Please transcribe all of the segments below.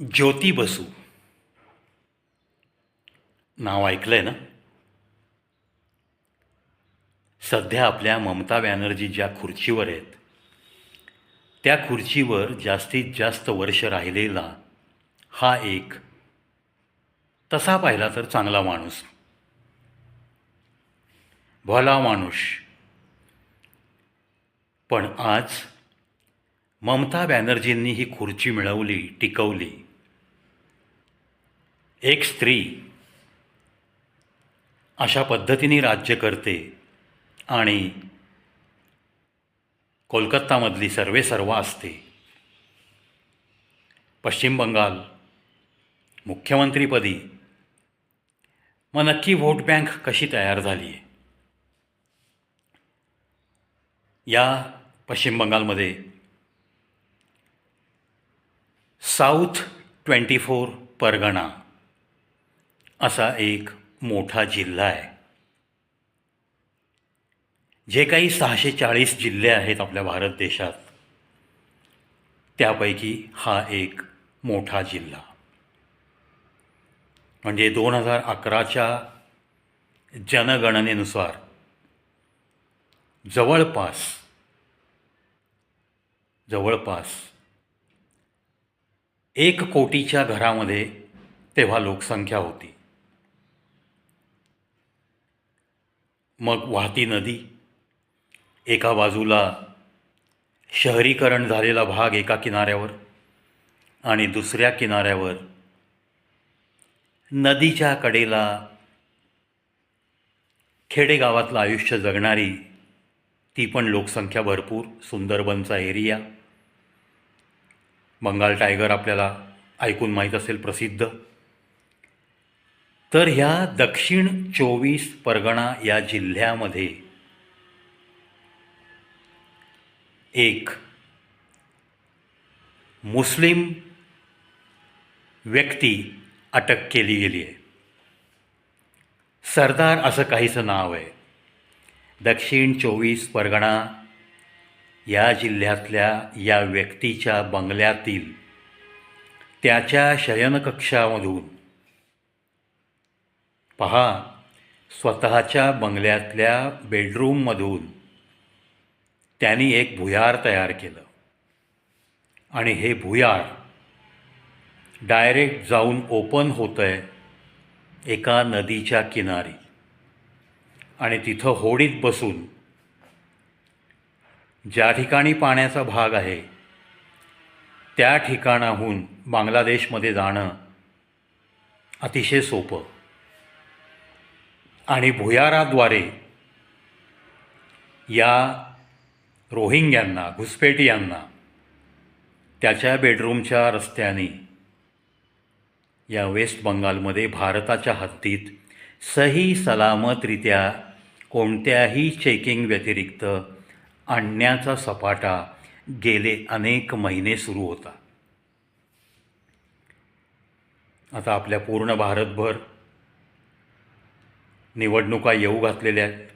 ज्योती बसू. नाव ऐकलं आहे ना? सध्या आपल्या ममता बॅनर्जी ज्या खुर्चीवर आहेत त्या खुर्चीवर जास्तीत जास्त वर्ष राहिलेला हा एक तसा पाहिला तर चांगला माणूस. भला माणूस. पण आज ममता बॅनर्जींनी ही खुर्ची मिळवली टिकवली. एक स्त्री अशा पद्धतीने राज्य करते आणि कोलकातामधली सर्वे सर्व असते. पश्चिम बंगाल मुख्यमंत्रीपदी मग नक्की व्होट बँक कशी तयार झाली? आहे या पश्चिम बंगालमध्ये साऊथ ट्वेंटी फोर परगणा. असा एक मोठा जिल्हा आहे. जे काही सहाशे चाळीस जिल्हे आहेत आपल्या भारत देशात त्यापैकी हा एक मोठा जिल्हा. म्हणजे दोन हजार अकराच्या जनगणनेनुसार जवळपास जवळपास एक कोटीच्या घरामध्ये तेव्हा लोकसंख्या होती. मग वाहती नदी एका बाजूला शहरीकरण झालेला भाग एका किनाऱ्यावर आणि दुसऱ्या किनाऱ्यावर नदीच्या कडेला खेडेगावातलं आयुष्य जगणारी ती पण लोकसंख्या भरपूर सुंदरबनचा एरिया. बंगाल टायगर आपल्याला ऐकून माहीत असेल प्रसिद्ध. तर ह्या दक्षिण चोवीस परगणा या जिल्ह्यामध्ये एक मुस्लिम व्यक्ती अटक केली गेली आहे. सरदार असं काहीचं नाव आहे. दक्षिण चोवीस परगणा या जिल्ह्यातल्या या व्यक्तीच्या बंगल्यातील त्याच्या शयनकक्षामधून पहा स्वतःच्या बंगल्यातल्या बेडरूममधून त्यांनी एक भुयार तयार केलं. आणि हे भुयार डायरेक्ट जाऊन ओपन होतं आहे एका नदीच्या किनारी. आणि तिथं होडीत बसून ज्या ठिकाणी पाण्याचा भाग आहे त्या ठिकाणाहून बांगलादेशमध्ये जाणं अतिशय सोपं. आणि भुयाराद्वारे या रोहिंग्यांना घुसपेटियांना त्याच्या बेडरूमच्या रस्त्याने या वेस्ट बंगालमध्ये भारताच्या हद्दीत सही सलामतरित्या कोणत्याही चेकिंग व्यतिरिक्त आणण्याचा सपाटा गेले अनेक महिने सुरू होता. आता आपल्या पूर्ण भारतभर निवडणुका येऊ घातलेल्या आहेत.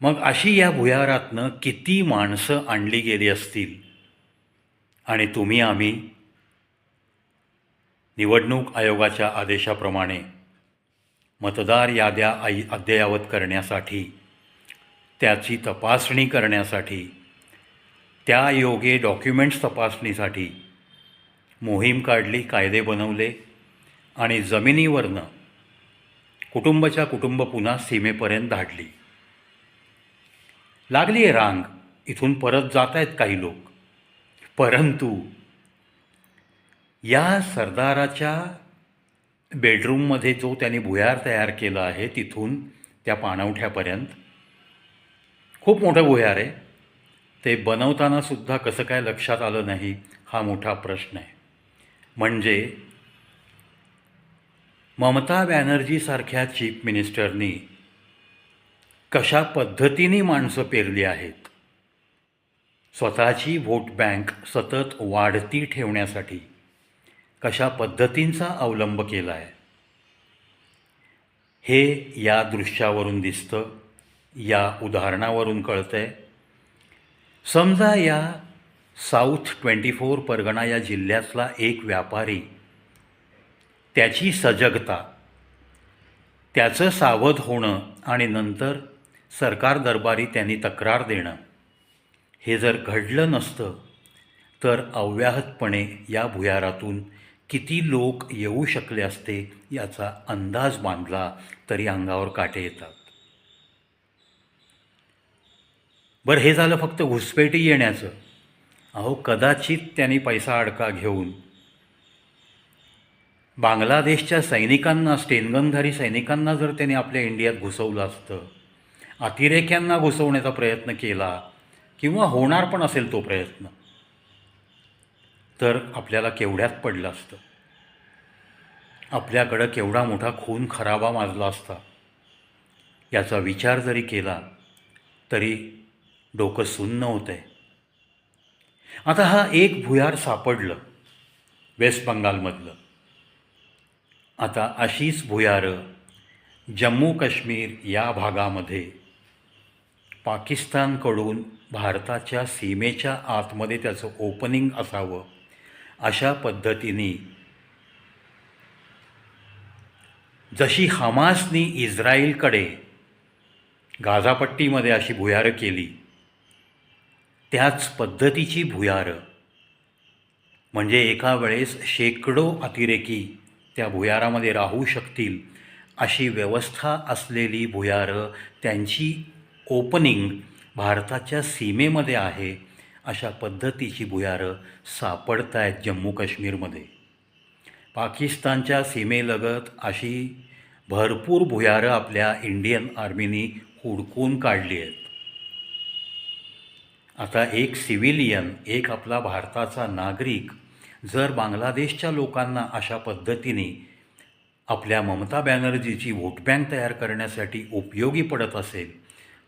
मग अशी या भुयारातनं किती माणसं आणली गेली असतील? आणि तुम्ही आम्ही निवडणूक आयोगाच्या आदेशाप्रमाणे मतदार याद्या आई अद्ययावत करण्यासाठी त्याची तपासणी करण्यासाठी त्या योगे डॉक्युमेंट्स तपासणीसाठी मोहीम काढली कायदे बनवले आणि जमिनीवरनं कुटुंबाच्या कुटुंब पुन्हा सीमेपर्यंत धाडली. लागली आहे रांग. इथून परत जात आहेत काही लोक. परंतु या सरदाराच्या बेडरूममध्ये जो त्याने भुयार तयार केला आहे तिथून त्या पाणवठ्यापर्यंत. खूप मोठं भुयार आहे. ते बनवताना सुद्धा कसं काय लक्षात आलं नाही हा मोठा प्रश्न आहे. म्हणजे ममता बॅनर्जीसारख्या चीफ मिनिस्टरनी कशा पद्धतीने माणसं पेरली आहेत? स्वतःची व्होट बँक सतत वाढती ठेवण्यासाठी कशा पद्धतींचा अवलंब केला आहे हे या दृश्यावरून दिसतं या उदाहरणावरून कळतं आहे समजा या साऊथ ट्वेंटी फोर परगणा या जिल्ह्यातला एक व्यापारी त्याची सजगता. त्याचं सावध होणं आणि नंतर सरकार दरबारी त्यांनी तक्रार देणं. हे जर घडलं नसतं तर अव्याहतपणे या भुयारातून किती लोक येऊ शकले असते याचा अंदाज बांधला तरी अंगावर काटे येतात. बरं हे झालं फक्त घुसपेटी येण्याचं. अहो कदाचित त्यांनी पैसा अडका घेऊन बांगलादेशच्या सैनिकांना स्टेनगनधारी सैनिकांना जर त्यांनी आपल्या इंडियात घुसवलं असतं अतिरेक्यांना घुसवण्याचा प्रयत्न केला किंवा होणार पण असेल तो प्रयत्न तर आपल्याला केवढ्यात पडलं असतं? आपल्याकडं केवढा मोठा खून खराबा माजला असता? याचा विचार जरी केला तरी डोकं सुन्न होतं आहे आता हा एक भुयार सापडलं वेस्ट बंगालमधलं. आता अशीच भुयारं जम्मू काश्मीर या भागामध्ये. पाकिस्तानकडून भारताच्या सीमेच्या आतमध्ये त्याचं ओपनिंग असावं अशा पद्धतीने जशी हमासनी इस्रायलकडे गाझापट्टीमध्ये अशी भुयारं केली त्याच पद्धतीची भुयारं. म्हणजे एका वेळेस शेकडो अतिरेकी त्या भुयारामध्ये राहू शकतील. अशी व्यवस्था असलेली भुयारं त्यांची ओपनिंग भारताच्या सीमेमध्ये आहे. अशा पद्धतीची भुयारं सापडत आहेत जम्मू काश्मीरमध्ये पाकिस्तानच्या सीमेलगत अशी भरपूर भुयारं आपल्या इंडियन आर्मीनी हुडकून काढली आहेत. आता एक सिव्हिलियन एक आपला भारताचा नागरिक जर बांगलादेशच्या लोकांना अशा पद्धतीने आपल्या ममता बॅनर्जीची व्होट बँक तयार करण्यासाठी उपयोगी पडत असेल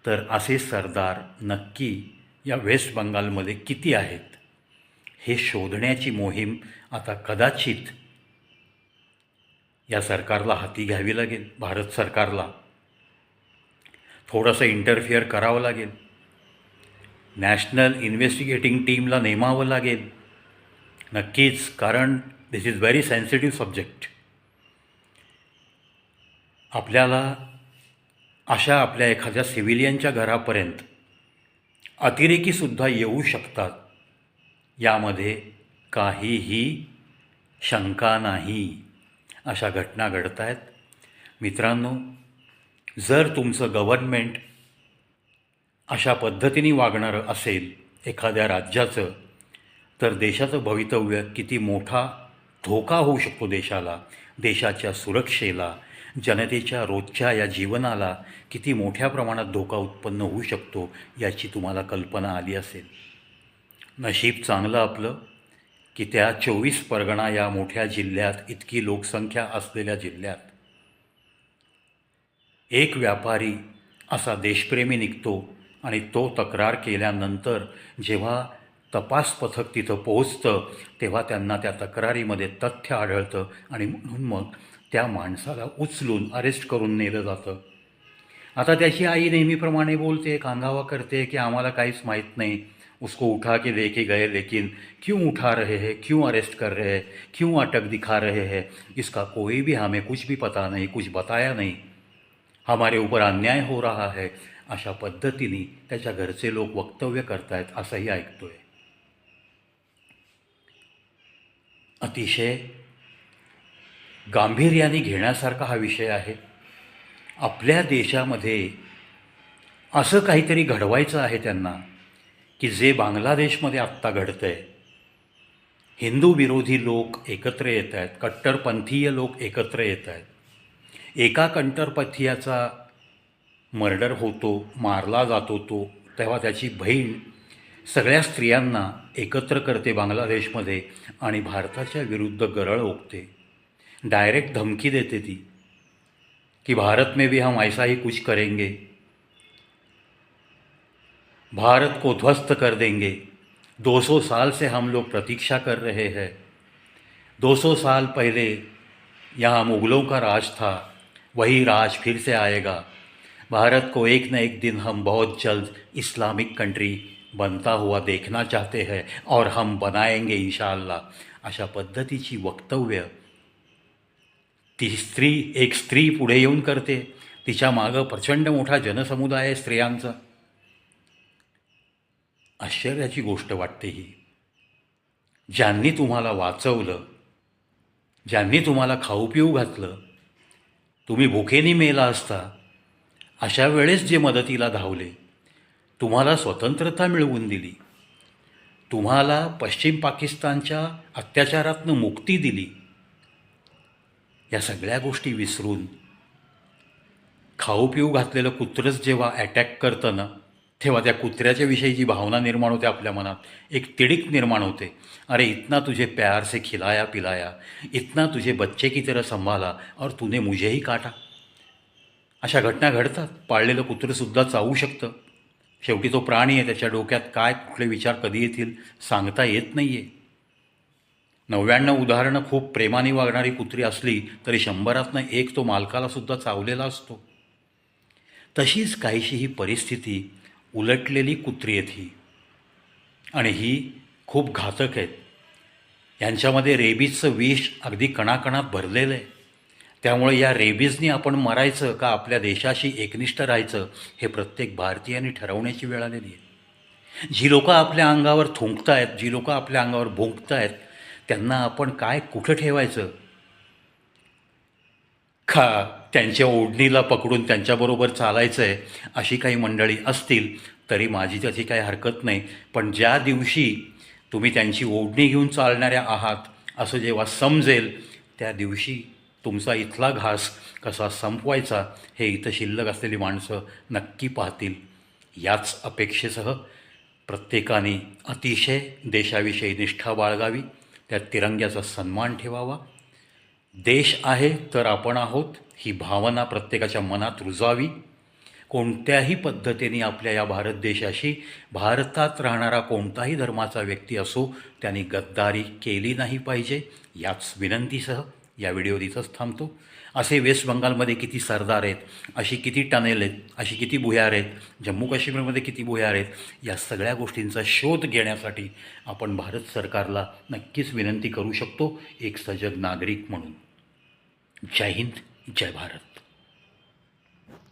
तर असे सरदार नक्की या वेस्ट बंगालमध्ये किती आहेत? हे शोधण्याची मोहीम आता कदाचित या सरकारला हाती घ्यावी लागेल भारत सरकारला. थोडंसं इंटरफिअर करावं लागेल. नॅशनल इन्व्हेस्टिगेटिंग टीमला नेमावं लागेल. नक्कीच कारण this is very sensitive subject आपल्याला अशा आपल्या एखाद्या सिव्हिलियनच्या घरापर्यंत अतिरेकीसुद्धा येऊ शकतात. यामध्ये काहीही शंका नाही. अशा घटना घडत आहेत मित्रांनो जर तुमचं गव्हर्नमेंट अशा पद्धतीने वागणारं असेल एखाद्या राज्याचं तर देशाचं भवितव्य किती मोठा धोका होऊ शकतो देशाला देशाच्या सुरक्षेला जनतेच्या रोजच्या या जीवनाला किती मोठ्या प्रमाणात धोका उत्पन्न होऊ शकतो याची तुम्हाला कल्पना आली असेल. नशीब चांगलं आपलं की त्या चोवीस परगणा या मोठ्या जिल्ह्यात इतकी लोकसंख्या असलेल्या जिल्ह्यात. एक व्यापारी असा देशप्रेमी निघतो आणि तो तक्रार केल्यानंतर जेव्हा तपास पथक तिथं पोहोचतं तेव्हा त्यांना त्या तक्रारीमध्ये तथ्य आढळतं आणि म्हणून मग त्या माणसाला उचलून अरेस्ट करून नेलं जातं. आता त्याची आई नेहमीप्रमाणे बोलते कांगावा करते की आम्हाला काहीच माहीत नाही. उसको उठा के लेके गए लेकिन क्यों उठा रहे हैं क्यों अरेस्ट कर रहे हैं क्यों अटक दिखा रहे हैं? इसका कोई भी हमें कुछ भी पता नहीं कुछ बताया नहीं. हमारे ऊपर अन्याय हो रहा है. अशा पद्धतीने त्याच्या घरचे लोक वक्तव्य करतायत असंही ऐकतोय. अतिशय गांभीर्याने घेण्यासारखा हा विषय आहे. आपल्या देशामध्ये असं काहीतरी घडवायचं आहे त्यांना की जे बांगलादेशमध्ये आत्ता घडतं आहे हिंदू विरोधी लोक एकत्र येत आहेत कट्टरपंथीय लोक एकत्र येत आहेत. एका कट्टरपंथीयाचा मर्डर होतो मारला जातो तो तेव्हा त्याची बहीण सगळ्या स्त्रियांना एकत्र करते बांगलादेशमध्ये आणि भारताच्या विरुद्ध गरळ ओकते. डायरेक्ट धमकी देते ती कि भारत में भी हम ऐसा ही कुछ करेंगे. भारत को ध्वस्त कर देंगे. 200 साल से हम लोग प्रतीक्षा कर रहे हैं. 200 साल पहले यहाँ मुग़लों का राज था वही राज फिर से आएगा. भारत को एक न एक दिन हम बहुत जल्द इस्लामिक कंट्री बनता हुआ देखना चाहते हैं और हम बनाएंगे इनशाला अशा पद्धतीची वक्तव्य। ती स्त्री एक स्त्री पुढे येऊन करते। तिच्या मागं प्रचंड मोठा जनसमुदाय आहे स्त्रियांचा। आश्चर्याची गोष्ट वाटते ही। ज्यांनी तुम्हाला वाचवलं ज्यांनी तुम्हाला खाऊ पिऊ घातलं तुम्ही भुकेनी मेला असता अशा वेळेस जे मदतीला धावले तुम्हाला स्वतंत्रता मिळवून दिली. तुम्हाला पश्चिम पाकिस्तानच्या अत्याचारातनं मुक्ती दिली. या सगळ्या गोष्टी विसरून खाऊ पिऊ घातलेलं कुत्रंच जेव्हा अटॅक करतं ना तेव्हा त्या कुत्र्याच्या विषयी जी भावना निर्माण होते आपल्या मनात एक तिडीक निर्माण होते. अरे इतना तुझे प्यार से खिलाया पिलाया इतना तुझे बच्चे की तरह संभाला और तूने मुझेही काटा. अशा घटना घडतात. पाळलेलं कुत्रंसुद्धा चावू शकतं. शेवटी तो प्राणी आहे त्याच्या डोक्यात काय कुठले विचार कधी येतील सांगता येत नाही आहे नव्याण्णव उदाहरणं खूप प्रेमाने वागणारी कुत्री असली तरी शंभरातनं एक तो मालकालासुद्धा चावलेला असतो. तशीच काहीशी ही परिस्थिती उलटलेली कुत्री आहेत ही. आणि ही खूप घातक आहेत. यांच्यामध्ये रेबीजचं विष अगदी कणाकणात भरलेलं आहे. त्यामुळे या रेबीजनी आपण मरायचं का आपल्या देशाशी एकनिष्ठ राहायचं हे प्रत्येक भारतीयाने ठरवण्याची वेळ आलेली आहे. जी लोकं आपल्या अंगावर थुंकतायत जी लोकं आपल्या अंगावर भुंकतायत त्यांना आपण काय कुठं ठेवायचं? खा त्यांच्या ओढणीला पकडून त्यांच्याबरोबर चालायचं आहे अशी काही मंडळी असतील तरी माझी त्याची काही हरकत नाही. पण ज्या दिवशी तुम्ही त्यांची ओढणी घेऊन चालणाऱ्या आहात असं जेव्हा समजेल त्या दिवशी तुमचा इथला घास कसा संपवायचा हे इथं शिल्लक असलेली माणसं नक्की पाहतील. याच अपेक्षेसह प्रत्येकाने अतिशय देशाविषयी निष्ठा बाळगावी त्या तिरंग्याचा सन्मान ठेवावा. देश आहे तर आपण आहोत ही भावना प्रत्येकाच्या मनात रुजावी कोणत्याही पद्धतीने आपल्या या भारत देशाशी भारतात राहणारा कोणताही धर्माचा व्यक्ती असो त्यांनी गद्दारी केली नाही पाहिजे याच विनंतीसह या व्हिडिओ इथंच थांबतो. असे वेस्ट बंगालमध्ये किती सरदार आहेत अशी किती टनेल आहेत अशी किती भुयार आहेत जम्मू काश्मीरमध्ये किती भुयार आहेत या सगळ्या गोष्टींचा शोध घेण्यासाठी आपण भारत सरकारला नक्कीच विनंती करू शकतो एक सजग नागरिक म्हणून. जय हिंद जय भारत.